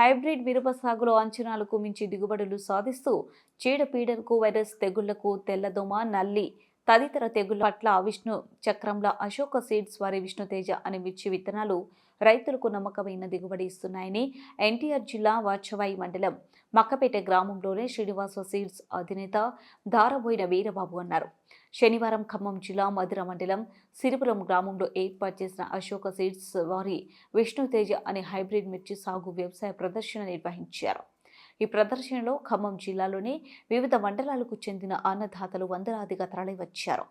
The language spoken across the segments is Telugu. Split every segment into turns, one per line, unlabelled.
హైబ్రిడ్ మిరప సాగులో అంచనాలకు మించి దిగుబడులు సాధిస్తూ చీడపీడలకు వైరస్ తెగుళ్ళకు తెల్లదోమ నల్లి తదితర తెగుళ్ళ పట్ల విష్ణు చక్రంల అశోక సీడ్స్ వారి విష్ణుతేజ అనే మిర్చి విత్తనాలు రైతులకు నమ్మకమైన దిగుబడి ఇస్తున్నాయని ఎన్టీఆర్ జిల్లా వాచవాయి మండలం మక్కపేట గ్రామంలోనే శ్రీనివాస సీడ్స్ అధినేత దారబోయిన వీరబాబు అన్నారు. శనివారం ఖమ్మం జిల్లా మధుర మండలం సిరిపురం గ్రామంలో ఏర్పాటు చేసిన అశోక సీడ్స్ వారి విష్ణుతేజ అనే హైబ్రిడ్ మిర్చి సాగు వ్యవసాయ ప్రదర్శన నిర్వహించారు. ఈ ప్రదర్శనలో ఖమ్మం జిల్లాలోని వివిధ మండలాలకు చెందిన అన్నదాతలు వందలాదిగా తరలివచ్చారు.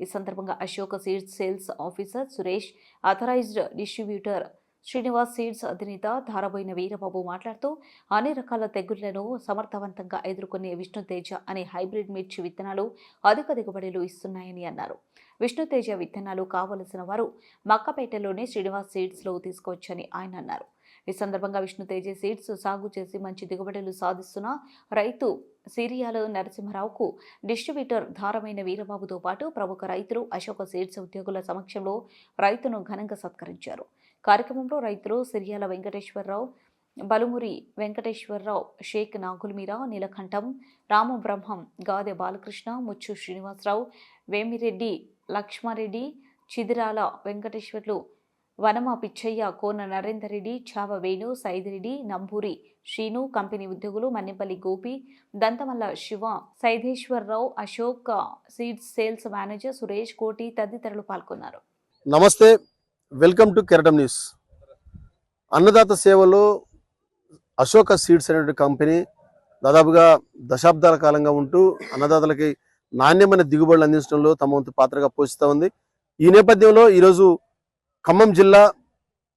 ఈ సందర్భంగా Ashoka seeds sales officer Suresh authorised distributor Srinivas seeds అధినేత ధారబోయిన వీరబాబు మాట్లాడుతూ అన్ని రకాల తెగుళ్ళను సమర్థవంతంగా ఎదుర్కొనే విష్ణుతేజ అనే హైబ్రిడ్ మిర్చి విత్తనాలు అధిక దిగుబడులు ఇస్తున్నాయని అన్నారు. విష్ణుతేజ విత్తనాలు కావలసిన వారు మక్కపేటలోనే శ్రీనివాస్ సీడ్స్లో తీసుకోవచ్చని ఆయన అన్నారు. ఈ సందర్భంగా విష్ణుతేజ సీడ్స్ సాగు చేసి మంచి దిగుబడులు సాధిస్తున్న రైతు సిరియాల నరసింహరావుకు డిస్ట్రిబ్యూటర్ ధారమైన వీరబాబుతో పాటు ప్రముఖ రైతులు అశోక సీడ్స్ ఉద్యోగుల సమక్షంలో రైతును ఘనంగా సత్కరించారు. కార్యక్రమంలో రైతులు సిరియాల వెంకటేశ్వరరావు బలుమురి వెంకటేశ్వరరావు షేక్ నాగుల్మీరా నీలకంఠం రామబ్రహ్మం గాదె బాలకృష్ణ ముచ్చు శ్రీనివాసరావు వేమిరెడ్డి లక్ష్మారెడ్డి చిదిరాల వెంకటేశ్వర్లు వనమ పిచ్చయ్య కోన నరేందర్ రెడ్డి చావ వేణు సైదిరెడ్డి నంబూరి శ్రీను కంపెనీ ఉద్యోగులు Mannepalli Gopi Dantamalla Shiva Saideswararao Ashok seeds sales manager Suresh Koti తదితరులు పాల్గొన్నారు.
నమస్తే. Welcome to Keratam news. అన్నదాత సేవలో అశోక సీడ్స్ అనే కంపెనీ దాదాపుగా దశాబ్దాల కాలంగా ఉంటూ అన్నదాతలకి నాణ్యమైన దిగుబడులు అందించడంలో తమ వంతు పాత్రగా పోషిస్తూ ఉంది. ఈ నేపథ్యంలో ఈరోజు ఖమ్మం జిల్లా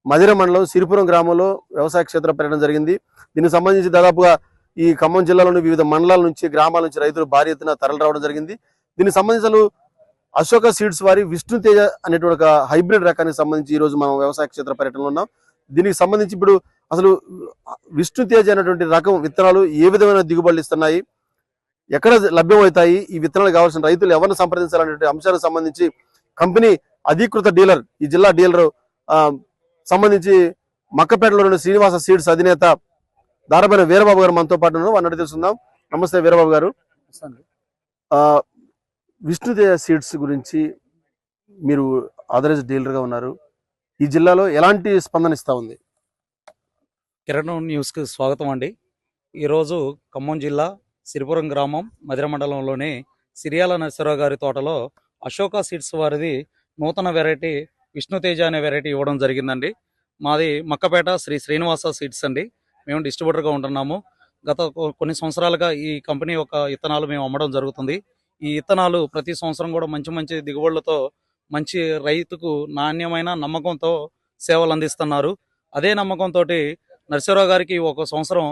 మదిర మండలం సిరిపురం గ్రామంలో వ్యవసాయ క్షేత్ర పర్యటన జరిగింది. దీనికి సంబంధించి దాదాపుగా ఈ ఖమ్మం జిల్లాలోని వివిధ మండలాల నుంచి గ్రామాల నుంచి రైతులు భారీ ఎత్తున తరలి రావడం జరిగింది. దీనికి సంబంధించిన అశోక సీడ్స్ వారి విష్ణు తేజ అనేటువంటి ఒక హైబ్రిడ్ రకానికి సంబంధించి ఈ రోజు మనం వ్యవసాయ క్షేత్ర పర్యటనలో ఉన్నాం. దీనికి సంబంధించి ఇప్పుడు అసలు విష్ణు తేజ అనేటువంటి రకం విత్తనాలు ఏ విధమైన దిగుబడులు ఇస్తున్నాయి? ఎక్కడ లభ్యమవుతాయి? ఈ విత్తనాలు కావాల్సిన రైతులు ఎవరిని సంప్రదించాలనే అంశాలకు సంబంధించి కంపెనీ అధీకృత డీలర్ ఈ జిల్లా డీలర్ ఆ, సంబంధించి మక్కపేటలోని శ్రీనివాస సీడ్స్ అధినేత దారబైన వీరబాబు గారు మనతో పాటు ఉన్నారు. అన్నట్టు తెలుసుకుందాం. నమస్తే వీరబాబు గారు. విష్ణుదేవ సీడ్స్ గురించి మీరు ఆథరైజ్ డీలర్గా ఉన్నారు. ఈ జిల్లాలో ఎలాంటి స్పందన ఇస్తూ ఉంది?
కిరణ్ న్యూస్కి స్వాగతం అండి. ఈరోజు ఖమ్మం జిల్లా సిరిపురం గ్రామం మధిర మండలంలోని సిరియాల నరసరావు గారి తోటలో అశోక సీడ్స్ వారిది నూతన వెరైటీ విష్ణుతేజ అనే వెరైటీ ఇవ్వడం జరిగిందండి. మాది మక్కపేట శ్రీ శ్రీనివాస సీడ్స్ అండి. మేము డిస్ట్రిబ్యూటర్గా ఉంటున్నాము. గత కొన్ని సంవత్సరాలుగా ఈ కంపెనీ యొక్క ఇత్తనాలు మేము అమ్మడం జరుగుతుంది. ఈ ఇత్తనాలు ప్రతి సంవత్సరం కూడా మంచి మంచి దిగుబడులతో మంచి రైతుకు నాణ్యమైన నమ్మకంతో సేవలు అందిస్తున్నారు. అదే నమ్మకంతో నరసింహరావు గారికి ఒక సంవత్సరం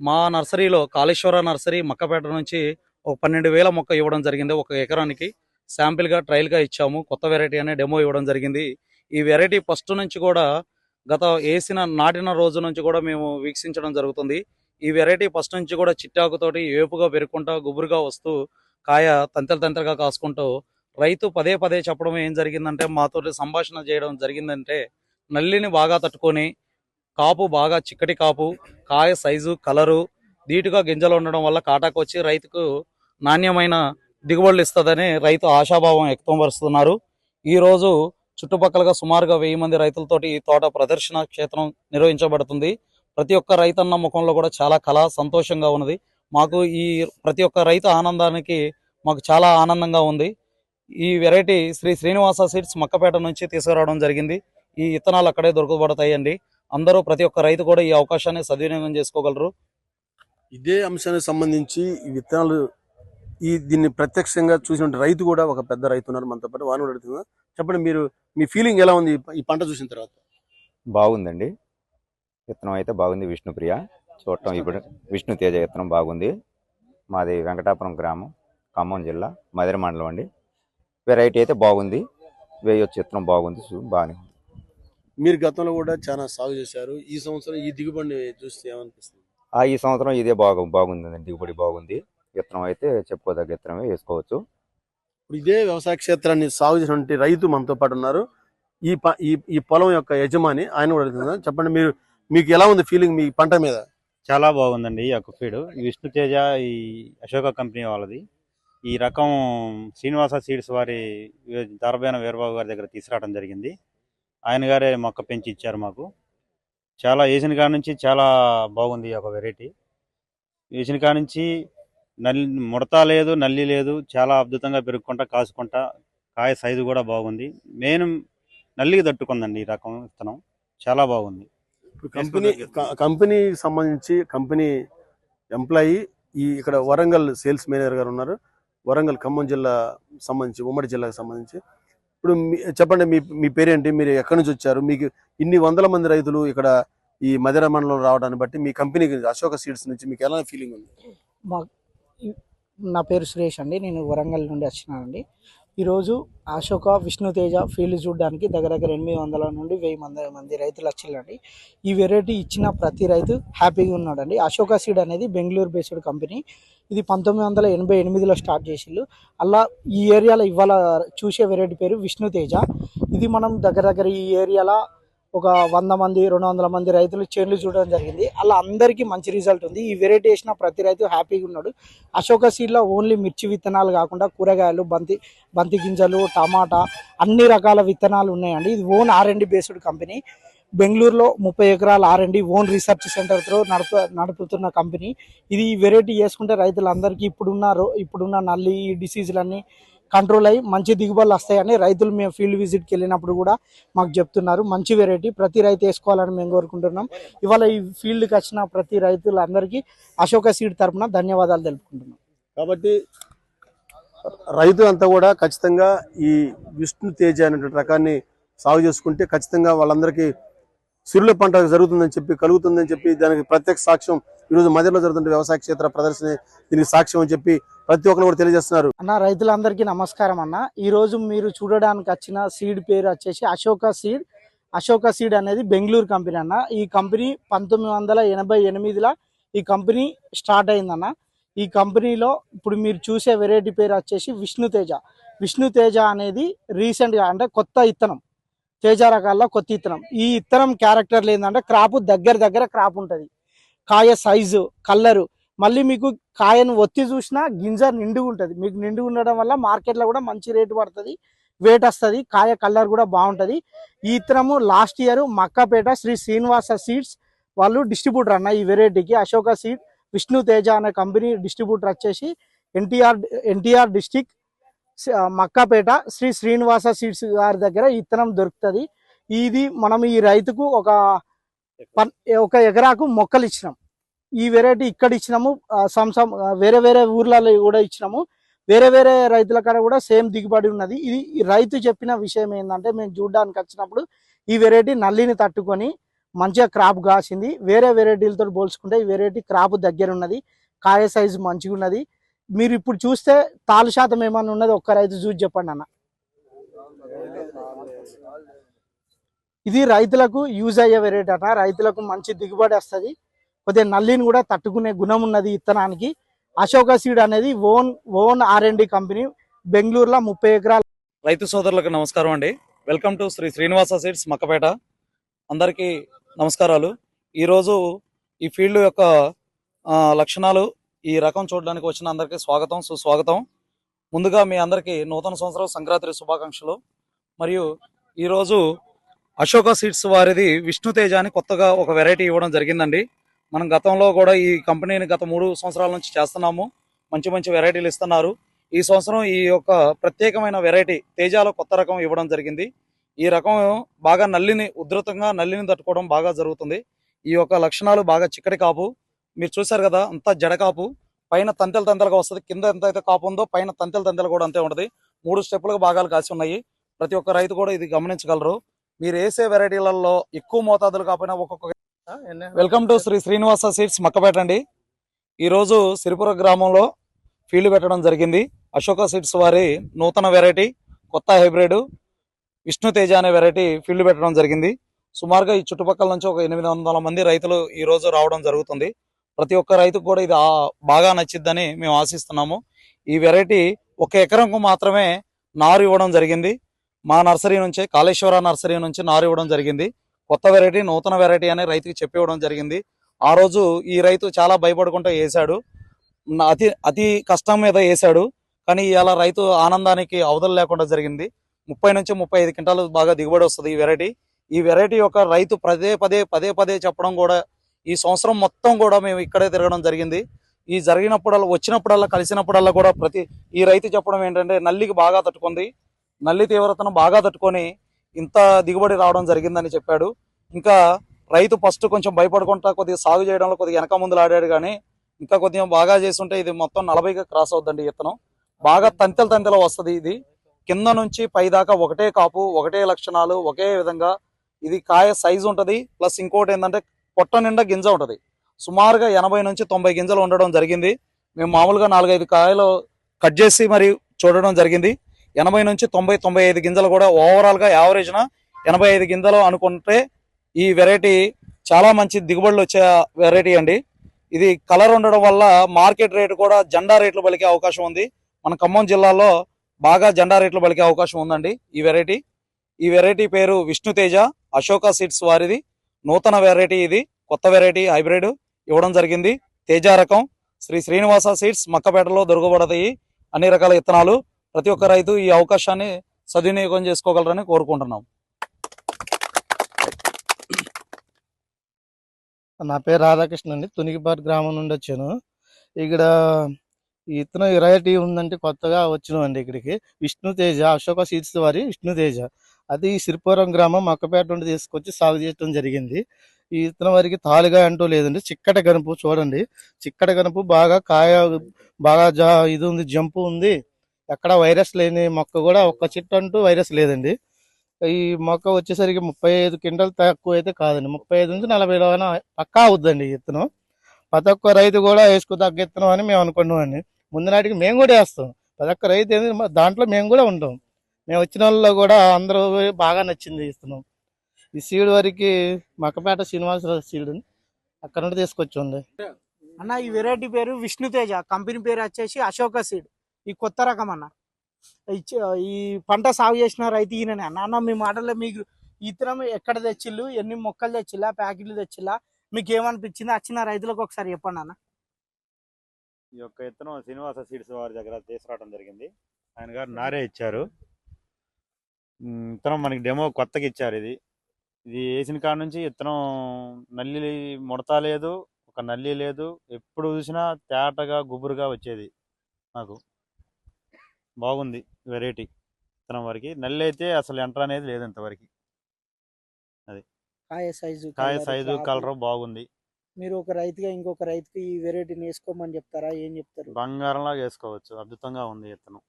మా నర్సరీలో కాళేశ్వర నర్సరీ మక్కపేట నుంచి ఒక పన్నెండు వేల మొక్క ఇవ్వడం జరిగింది. ఒక ఎకరానికి శాంపిల్గా ట్రయల్గా ఇచ్చాము. కొత్త వెరైటీ అనే డెమో ఇవ్వడం జరిగింది. ఈ వెరైటీ ఫస్ట్ నుంచి కూడా గత వేసిన నాటిన రోజు నుంచి కూడా మేము వీక్షించడం జరుగుతుంది. ఈ వెరైటీ ఫస్ట్ నుంచి కూడా చిట్టాకుతోటి ఏపుగా పెరుక్కుంటా గుబురుగా వస్తూ కాయ తంతెల తంతెలుగా కాసుకుంటూ రైతు పదే పదే చెప్పడం ఏం జరిగిందంటే మాతోటి సంభాషణ చేయడం జరిగిందంటే నల్లిని బాగా తట్టుకొని కాపు బాగా చిక్కటి కాపు కాయ సైజు కలరు ధీటుగా గింజలు ఉండడం వల్ల కాటాకు వచ్చి రైతుకు నాణ్యమైన దిగుబడులు ఇస్తుందని రైతు ఆశాభావం వ్యక్తపరుస్తున్నారు ఈ రోజు చుట్టుపక్కలగా సుమారుగా వెయ్యి మంది రైతులతోటి ఈ తోట ప్రదర్శన క్షేత్రం నిర్వహించబడుతుంది. ప్రతి ఒక్క రైతన్న ముఖంలో కూడా చాలా కళ సంతోషంగా ఉన్నది. మాకు ఈ ప్రతి ఒక్క రైతు ఆనందానికి మాకు చాలా ఆనందంగా ఉంది. ఈ వెరైటీ శ్రీ శ్రీనివాస సీడ్స్ మక్కపేట నుంచి తీసుకురావడం జరిగింది. ఈ ఇత్తనాలు అక్కడే దొరకబడతాయండి. అందరూ ప్రతి ఒక్క రైతు కూడా ఈ అవకాశాన్ని సద్వినియోగం చేసుకోగలరు.
ఇదే అంశానికి సంబంధించి ఈ విత్తనాలు ఈ దీన్ని ప్రత్యక్షంగా చూసిన రైతు కూడా ఒక పెద్ద రైతు ఉన్నారు. మనతో పాటు వాను కూడా అడుగుతున్నా చెప్పండి మీరు మీ ఫీలింగ్ ఎలా ఉంది? ఈ పంట చూసిన తర్వాత.
బాగుందండి. విత్తనం అయితే బాగుంది విష్ణుప్రియ. చూడటం ఇప్పుడు. విష్ణు తేజ విత్తనం బాగుంది. మాది వెంకటాపురం గ్రామం ఖమ్మం జిల్లా మదిర మండలం అండి. వెరైటీ అయితే బాగుంది. వేయొచ్చు విత్తనం బాగుంది బాగానే ఉంది.
మీరు గతంలో కూడా చాలా సాగు చేశారు. ఈ సంవత్సరం ఈ దిగుబడిని చూస్తే ఏమనిపిస్తుంది?
ఆ ఈ సంవత్సరం ఇదే బాగు బాగుంది దిగుబడి బాగుంది. విత్తనం అయితే చెప్పుకోదగ్గ విత్తనమే వేసుకోవచ్చు.
ఇప్పుడు ఇదే వ్యవసాయ క్షేత్రాన్ని సాగు చేసినటువంటి రైతు మనతో పాటు ఉన్నారు. ఈ ఈ పొలం యొక్క యజమాని ఆయన కూడా చెప్పండి మీరు మీకు ఎలా ఉంది ఫీలింగ్ మీ పంట మీద?
చాలా బాగుందండి ఈ యొక్క ఫీడ్. ఈ విష్ణు తేజ ఈ అశోక కంపెనీ వాళ్ళది. ఈ రకం శ్రీనివాస సీడ్స్ వారి దరబైన వీరబాబు గారి దగ్గర తీసుకురావడం జరిగింది. ఆయన గారే మొక్క పెంచి ఇచ్చారు మాకు. చాలా వేసిన కాడ నుంచి చాలా బాగుంది ఈ యొక్క వెరైటీ. వేసిన కాడ నుంచి నల్లి ముడత లేదు నల్లి లేదు చాలా అద్భుతంగా పెరుగుకుంటా కాసుకుంటా కాయ సైజు కూడా బాగుంది. మెయిన్ నల్లికి తట్టుకుందండి ఈ రకం విత్తనం. చాలా బాగుంది.
ఇప్పుడు కంపెనీ కంపెనీకి సంబంధించి కంపెనీ ఎంప్లాయీ ఈ ఇక్కడ వరంగల్ సేల్స్ మేనేజర్ గారు ఉన్నారు. వరంగల్ ఖమ్మం జిల్లా సంబంధించి ఉమ్మడి జిల్లాకు సంబంధించి. ఇప్పుడు మీ- చెప్పండి మీ మీ పేరేంటి? మీరు ఎక్కడి నుంచి వచ్చారు? మీకు ఇన్ని వందల మంది రైతులు ఇక్కడ ఈ మధిర మండలం రావడాన్ని బట్టి మీ కంపెనీకి అశోక సీడ్స్ నుంచి మీకు ఎలా ఫీలింగ్ ఉంది?
నా పేరు సురేష్ అండి. నేను వరంగల్ నుండి వచ్చినానండి. ఈరోజు అశోక విష్ణుతేజ ఫీల్డ్ చూడడానికి దగ్గర దగ్గర ఎనిమిది వందల నుండి వెయ్యి మంది మంది రైతులు వచ్చిందండి ఈ వెరైటీ ఇచ్చిన ప్రతి రైతు హ్యాపీగా ఉన్నాడండి. అశోక సీడ్ అనేది బెంగళూరు బేస్డ్ కంపెనీ ఇది పంతొమ్మిది వందల ఎనభై ఎనిమిదిలో స్టార్ట్ చేసిండు. అలా ఈ ఏరియాలో ఇవాళ చూసే వెరైటీ పేరు విష్ణుతేజ ఇది మనం దగ్గర దగ్గర ఈ ఏరియాలో ఒక వంద మంది రెండు వందల మంది రైతులు చేనులు చూడడం జరిగింది. అలా అందరికీ మంచి రిజల్ట్ ఉంది. ఈ వెరైటీ వేసిన ప్రతి రైతు హ్యాపీగా ఉన్నాడు. అశోక సీడ్లో ఓన్లీ మిర్చి విత్తనాలు కాకుండా కూరగాయలు బంతి బంతి గింజలు టమాటా అన్ని రకాల విత్తనాలు ఉన్నాయండి. ఇది own R and based company. బెంగళూరులో ముప్పై ఎకరాల ఆర్ అండ్ ఓన్ రీసెర్చ్ సెంటర్తో నడుపు నడుపుతున్న కంపెనీ. ఇది వెరైటీ చేసుకుంటే రైతులందరికీ ఇప్పుడున్న రో ఇప్పుడున్న నల్లి ఈ డిసీజులన్నీ కంట్రోల్ అయ్యి మంచి దిగుబడులు వస్తాయని రైతులు మేము ఫీల్డ్ విజిట్కి వెళ్ళినప్పుడు కూడా మాకు చెప్తున్నారు. మంచి వెరైటీ ప్రతి రైతు వేసుకోవాలని మేము కోరుకుంటున్నాం. ఇవాళ ఈ ఫీల్డ్కి వచ్చిన ప్రతి రైతులందరికీ అశోక సీడ్ తరపున ధన్యవాదాలు తెలుపుకుంటున్నాం.
కాబట్టి రైతు అంతా కూడా ఖచ్చితంగా ఈ విష్ణు తేజ అనేటువంటి రకాన్ని సాగు చేసుకుంటే ఖచ్చితంగా వాళ్ళందరికీ సిరుల పంట జరుగుతుందని చెప్పి కలుగుతుందని చెప్పి దానికి ప్రత్యక్ష సాక్ష్యం ఈరోజు మధ్యలో జరుగుతున్న వ్యవసాయ క్షేత్ర ప్రదర్శన దీనికి సాక్ష్యం అని చెప్పి ప్రతి ఒక్కరు కూడా తెలియజేస్తున్నారు.
అన్న రైతులందరికీ నమస్కారం అన్న. ఈ రోజు మీరు చూడడానికి వచ్చిన సీడ్ పేరు వచ్చేసి అశోక సీడ్ అశోక సీడ్ అనేది బెంగళూరు కంపెనీ అన్న. ఈ కంపెనీ పంతొమ్మిది వందల ఎనభై ఎనిమిదిలో ఈ కంపెనీ స్టార్ట్ అయిందన్న ఈ కంపెనీలో ఇప్పుడు మీరు చూసే వెరైటీ పేరు వచ్చేసి విష్ణు తేజ. విష్ణు తేజ అనేది రీసెంట్గా అంటే కొత్త ఇత్తనం. తేజ రకాల్లో కొత్త ఇత్తనం. ఈ ఇత్తనం క్యారెక్టర్లు ఏంటంటే క్రాప్ దగ్గర దగ్గర క్రాప్ ఉంటుంది. కాయ సైజు కలరు మళ్ళీ మీకు కాయను ఒత్తి చూసినా గింజ నిండుగా ఉంటుంది. మీకు నిండుగా ఉండడం వల్ల మార్కెట్లో కూడా మంచి రేటు పడుతుంది. వెయిట్ వస్తుంది. కాయ కలర్ కూడా బాగుంటుంది. ఈ ఇత్తనము last year Makkapeta Sri Srinivasa seeds వాళ్ళు డిస్ట్రిబ్యూటర్ అన్న ఈ వెరైటీకి అశోక సీడ్ విష్ణు తేజ అనే కంపెనీ డిస్ట్రిబ్యూటర్ వచ్చేసి NTR NTR district Makkapeta Sri Srinivasa seeds గారి దగ్గర ఇత్తనం దొరుకుతుంది. ఇది మనం ఈ రైతుకు ఒక పన్- ఒక ఎకరాకు మొక్కలు ఇచ్చినాం. ఈ వెరైటీ ఇక్కడ ఇచ్చినాము సంసం వేరే వేరే ఊర్లలో కూడా ఇచ్చినాము. వేరే వేరే రైతుల కాడ కూడా సేమ్ దిగుబడి ఉన్నది. ఇది ఈ రైతు చెప్పిన విషయం ఏంటంటే మేము చూడడానికి వచ్చినప్పుడు ఈ వెరైటీ నల్లిని తట్టుకొని మంచిగా క్రాప్ కాసింది. వేరే వెరైటీలతో పోల్చుకుంటే ఈ వెరైటీ క్రాప్ దగ్గర ఉన్నది. కాయ సైజు మంచిగా ఉన్నది. మీరు ఇప్పుడు చూస్తే తాలు శాతం ఏమన్నా ఉన్నది? ఒక్క రైతు చూసి చెప్పండి అన్న. ఇది రైతులకు యూజ్ అయ్యే వెరైటీ అన్న రైతులకు మంచి దిగుబడి వస్తుంది. కొద్దిగా నల్లిని కూడా తట్టుకునే గుణం ఉన్నది ఇత్తనానికి. అశోక సీడ్ అనేది own own R and company బెంగళూరులో ముప్పై ఎకరాల
రైతు సోదరులకు నమస్కారం అండి. Welcome to Sri Srinivasa seeds Makkapeta. అందరికీ నమస్కారాలు. ఈరోజు ఈ ఫీల్డ్ యొక్క లక్షణాలు ఈ రకం చూడడానికి వచ్చిన అందరికీ స్వాగతం సుస్వాగతం. ముందుగా మీ అందరికీ నూతన సంవత్సరం సంక్రాంతి శుభాకాంక్షలు. మరియు ఈరోజు అశోక సీడ్స్ వారిది విష్ణుతేజ అని కొత్తగా ఒక వెరైటీ ఇవ్వడం జరిగిందండి. మనం గతంలో కూడా ఈ కంపెనీని గత మూడు సంవత్సరాల నుంచి చేస్తున్నాము. మంచి మంచి వెరైటీలు ఇస్తున్నారు. ఈ సంవత్సరం ఈ యొక్క ప్రత్యేకమైన వెరైటీ తేజాలో కొత్త రకం ఇవ్వడం జరిగింది. ఈ రకం బాగా నల్లిని ఉధృతంగా నల్లిని తట్టుకోవడం బాగా జరుగుతుంది. ఈ యొక్క లక్షణాలు బాగా చిక్కటి కాపు. మీరు చూసారు కదా అంతా జడ కాపు. పైన తంతెలు తంతెలుగా వస్తుంది. కింద ఎంత అయితే కాపు ఉందో పైన తంతెలు తంతెలు కూడా అంతే ఉంటది. మూడు స్టెప్పులుగా భాగాలు కాసి ఉన్నాయి. ప్రతి ఒక్క రైతు కూడా ఇది గమనించగలరు. మీరు వేసే వెరైటీలలో ఎక్కువ మోతాదులు కాకపోయినా ఒక్కొక్క welcome to Sri Srinivasa seeds Makkapeta అండి. ఈరోజు సిరిపుర గ్రామంలో ఫీల్డ్ పెట్టడం జరిగింది. అశోక సీడ్స్ వారి నూతన వెరైటీ కొత్త హైబ్రిడ్ విష్ణు తేజ అనే వెరైటీ ఫీల్డ్ పెట్టడం జరిగింది. సుమారుగా ఈ చుట్టుపక్కల నుంచి ఒక ఎనిమిది వందల మంది రైతులు ఈ రోజు రావడం జరుగుతుంది. ప్రతి ఒక్క రైతుకు కూడా ఇది బాగా నచ్చిద్దని మేము ఆశిస్తున్నాము. ఈ వెరైటీ ఒక ఎకరంకు మాత్రమే నారు ఇవ్వడం జరిగింది. మా నర్సరీ నుంచే కాళేశ్వర నర్సరీ నుంచి నారు ఇవ్వడం జరిగింది. కొత్త వెరైటీ నూతన వెరైటీ అని రైతుకి చెప్పి ఇవ్వడం జరిగింది. ఆ రోజు ఈ రైతు చాలా భయపడుకుంటూ వేశాడు. అతి అతి కష్టం మీద వేశాడు. కానీ ఇలా రైతు ఆనందానికి అవధులు లేకుండా జరిగింది. ముప్పై నుంచి ముప్పై ఐదు క్వింటాలు బాగా దిగుబడి వస్తుంది ఈ వెరైటీ. ఈ వెరైటీ యొక్క రైతు పదే పదే పదే పదే చెప్పడం కూడా ఈ సంవత్సరం మొత్తం కూడా మేము ఇక్కడే తిరగడం జరిగింది. ఈ జరిగినప్పుడల్లా వచ్చినప్పుడల్లా కలిసినప్పుడల్లా కూడా ప్రతి ఈ రైతు చెప్పడం ఏంటంటే నల్లికి బాగా తట్టుకుంది. నల్లి తీవ్రతను బాగా తట్టుకొని ఇంత దిగుబడి రావడం జరిగిందని చెప్పాడు. ఇంకా రైతు ఫస్ట్ కొంచెం భయపడుకుంటా కొద్దిగా సాగు చేయడంలో కొద్దిగా వెనక ముందులు ఆడాడు కానీ ఇంకా కొద్దిగా బాగా చేస్తుంటే ఇది మొత్తం నలభైగా క్రాస్ అవుద్దండి ఇతను బాగా తంతెల తంతెలు వస్తుంది ఇది. కింద నుంచి పై దాకా ఒకటే కాపు ఒకటే లక్షణాలు ఒకే విధంగా ఇది కాయ సైజు ఉంటుంది. ప్లస్ ఇంకోటి ఏంటంటే పొట్ట నిండా గింజ ఉంటుంది. సుమారుగా ఎనభై నుంచి తొంభై గింజలు ఉండడం జరిగింది. మేము మామూలుగా నాలుగైదు కాయలు కట్ చేసి మరి చూడడం జరిగింది. ఎనభై నుంచి తొంభై తొంభై ఐదు గింజలు కూడా ఓవరాల్గా యావరేజ్ ఎనభై ఐదు గింజలు అనుకుంటే ఈ వెరైటీ చాలా మంచి దిగుబడులు వచ్చే వెరైటీ అండి. ఇది కలర్ ఉండడం వల్ల మార్కెట్ రేటు కూడా జెండా రేట్లు పలికే అవకాశం ఉంది. మన ఖమ్మం జిల్లాలో బాగా జెండా రేట్లు పలికే అవకాశం ఉందండి ఈ వెరైటీ ఈ వెరైటీ పేరు విష్ణుతేజ అశోక సీడ్స్ వారిది. నూతన వెరైటీ ఇది. కొత్త వెరైటీ హైబ్రిడ్ ఇవ్వడం జరిగింది. తేజ రకం. శ్రీ శ్రీనివాస సీడ్స్ మక్కపేటలో దొరకబడతాయి. అన్ని రకాల విత్తనాలు. ప్రతి ఒక్క రైతు ఈ అవకాశాన్ని సద్వినియోగం చేసుకోగలరని కోరుకుంటున్నాం.
నా పేరు రాధాకృష్ణ అండి. తునికిపాటి గ్రామం నుండి వచ్చాను. ఇక్కడ ఈ ఇత్తనం వెరైటీ ఉందంటే కొత్తగా వచ్చినామండి ఇక్కడికి. విష్ణు తేజ అశోక సీడ్స్ వారి విష్ణు తేజ. అది సిరిపురం గ్రామం మక్కపేట నుండి తీసుకొచ్చి సాగు చేయడం జరిగింది. ఈ ఇత్తనం వరకు తాలుగా అంటూ లేదండి. చిక్కట గనుపు చూడండి. చిక్కట గనుపు బాగా కాయ బాగా జా ఇది ఉంది జంపు ఉంది. ఎక్కడ వైరస్ లేని మొక్క కూడా ఒక్క చెట్టు అంటూ వైరస్ లేదండి. ఈ మొక్క వచ్చేసరికి ముప్పై ఐదు క్వింటల్ తక్కువ అయితే కాదండి. ముప్పై ఐదు నుంచి నలభై లోన పక్కా అవుద్దండి ఈ విత్తనం. ప్రతి ఒక్క రైతు కూడా వేసుకో తగ్గ విత్తనం అని మేము అనుకున్నామండి ముందు నాటికి మేము కూడా వేస్తాం. ప్రతి ఒక్క రైతు ఏంది మా దాంట్లో మేము కూడా ఉంటాం. మేము వచ్చిన వాళ్ళలో కూడా అందరూ బాగా నచ్చింది ఇస్తున్నాం ఈ సీడ్ వరకు మక్కపేట శ్రీనివాసరావు సీడ్ అక్కడ నుండి తీసుకొచ్చింది అన్న ఈ వెరైటీ పేరు విష్ణుతేజ. కంపెనీ పేరు వచ్చేసి అశోక సీడ్. ఈ కొత్త రకం అన్న. ఈ ఈ పంట సాగు చేసిన రైతు ఈయననే అన్న. అన్న మీ మాటల్లో మీకు ఇతరం ఇత్తనం ఎక్కడ తెచ్చిల్లు ఎన్ని మొక్కలు తెచ్చిల్లా ప్యాకెట్లు తెచ్చిల్లా మీకు ఏమనిపించింది వచ్చిన రైతులకు ఒకసారి చెప్పండి అన్న.
ఈ యొక్క ఇత్తనం శ్రీనివాస సీడ్స్ వారి దగ్గర తీసుకురావడం జరిగింది. ఆయన గారు నారే ఇచ్చారు. ఇతనం ఇత్తనం మనకి డెమో కొత్తగా ఇచ్చారు ఇది. ఇది వేసిన కాడ నుంచి ఇత్తనం నల్లి ముడత లేదు ఒక నల్లి లేదు. ఎప్పుడు చూసినా తేటగా గుబురుగా వచ్చేది నాకు బాగుంది వెరైటీ ఇత్తనం వరకు. నల్లి అయితే అసలు ఎంటర్ అనేది లేదు ఇంతవరకు.
కాయ సైజు
కాయ సైజు. కలర్ బాగుంది.
మీరు ఒక రైతుగా ఇంకొక రైతుకి ఈ వెరైటీని వేసుకోమని చెప్తారా? ఏం చెప్తారు?
బంగారంలాగా వేసుకోవచ్చు. అద్భుతంగా ఉంది ఇత్తనం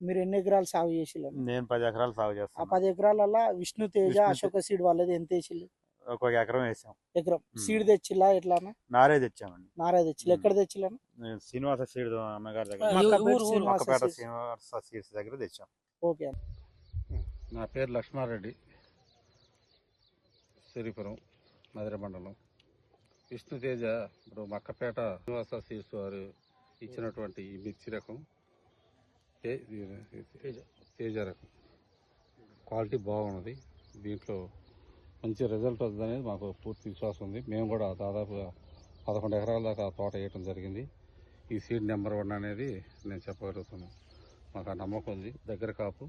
మీరు ఎన్ని ఎకరాలు సాగు చేసిల్లు?
నేను పది ఎకరాలు సాగు
ఆ
చేస్తాను.
పది ఎకరాలల్లో విష్ణు తేజ. అశోక సీడ్ వాళ్ళది ఎంత వేసిల్లు?
ఒక ఎకరం వేసాం.
ఎకరం. సీడ్ తెచ్చిల్లా ఎట్లానా?
నారే తెచ్చామండి.
నారా
మ్మ్.
ఎక్కడ తెచ్చిల్లా
నేను శ్రీనివాస సీడ్ అన్నగారి దగ్గర
మక్కపేట శ్రీనివాస
సీడ్స్. దగ్గర తెచ్చాం.
ఓకే అన్న.
నా పేరు లక్ష్మారెడ్డి. సిరిపురం మధుర మండలం. విష్ణుతేజ ఇప్పుడు మక్కపేట శ్రీనివాస సీడ్స్ వారు ఇచ్చినటువంటి ఈ మిర్చి రకం. తేజ రకం. క్వాలిటీ బాగున్నది. దీంట్లో మంచి రిజల్ట్ వస్తుంది అనేది మాకు పూర్తి విశ్వాసం ఉంది. మేము కూడా దాదాపుగా పదకొండు ఎకరాల దాకా తోట వేయటం జరిగింది. ఈ సీడ్ నెంబర్ వన్ అనేది నేను చెప్పగలుగుతున్నాను. మాకు ఆ నమ్మకం ఉంది. దగ్గర కాపు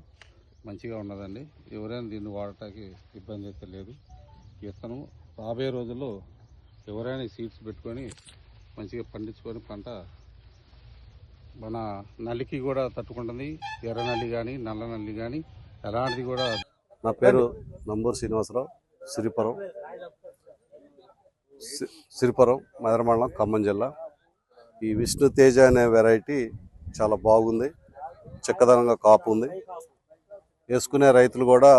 మంచిగా ఉన్నదండి. ఎవరైనా దీన్ని వాడటానికి ఇబ్బంది అయితే లేదు. విత్తనం రాబోయే రోజుల్లో ఎవరైనా సీడ్స్ పెట్టుకొని మంచిగా పండించుకొని పంట మన నల్లికి కూడా తట్టుకుంటుంది. ఎర్ర నల్లి కానీ నల్ల నల్లి కానీ ఎలాంటిది కూడా
నా పేరు నంబూరు శ్రీనివాసరావు. సిరిపురం. సిరిపురం మదన మండలం ఖమ్మం జిల్లా. ఈ విష్ణు తేజ అనే వెరైటీ చాలా బాగుంది. చిక్కదనంగా కాపు ఉంది. వేసుకునే రైతులు కూడా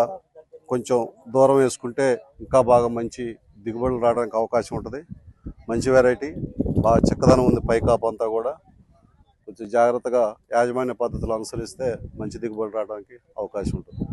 కొంచెం దూరం వేసుకుంటే ఇంకా బాగా మంచి దిగుబడులు రావడానికి అవకాశం ఉంటుంది. మంచి వెరైటీ. బాగా చిక్కదనం ఉంది పై కాపు అంతా కూడా. కొంచెం జాగ్రత్తగా యాజమాన్య పద్ధతులు అనుసరిస్తే మంచి దిగుబడి రావడానికి అవకాశం ఉంటుంది.